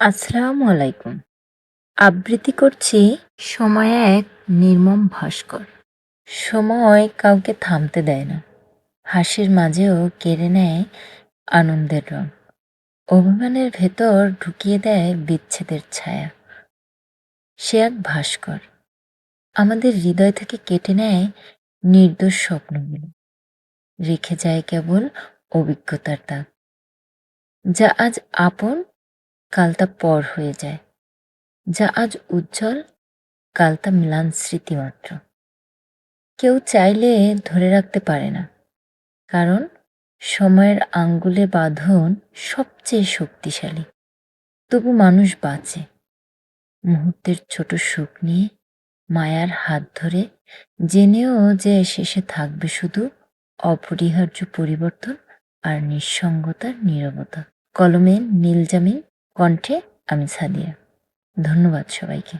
আসসালামু আলাইকুম আবৃত্তি করছি সময় এক নির্মম ভাস্কর। সময় কাউকে থামতে দেয় না। হাসির মাঝেও কেড়ে নেয় আনন্দের রং। অভিমানের ভেতর ঢুকিয়ে দেয় বিচ্ছেদের ছায়া। সে এক ভাস্কর। আমাদের হৃদয় থেকে কেটে নেয় নির্দোষ স্বপ্নগুলো। রেখে যায় কেবল অভিজ্ঞতার দাগ। যা আজ আপন কাল তা পর হয়ে যায়, যা আজ উজ্জ্বল কাল তা ম্লান স্মৃতি মাত্র কেউ চাইলে ধরে রাখতে পারে না, কারণ সময়ের আঙ্গুলে বাঁধন সবচেয়ে শক্তিশালী। তবু মানুষ বাঁচে। মুহূর্তের ছোট সুখ নিয়ে মায়ার হাত ধরে জেনেও যে শেষে থাকবে শুধু অপরিহার্য পরিবর্তন আর নিঃসঙ্গতার নীরবতা। কলমে নীলজামিন কণ্ঠে আমি সাদিয়া। ধন্যবাদ সবাইকে।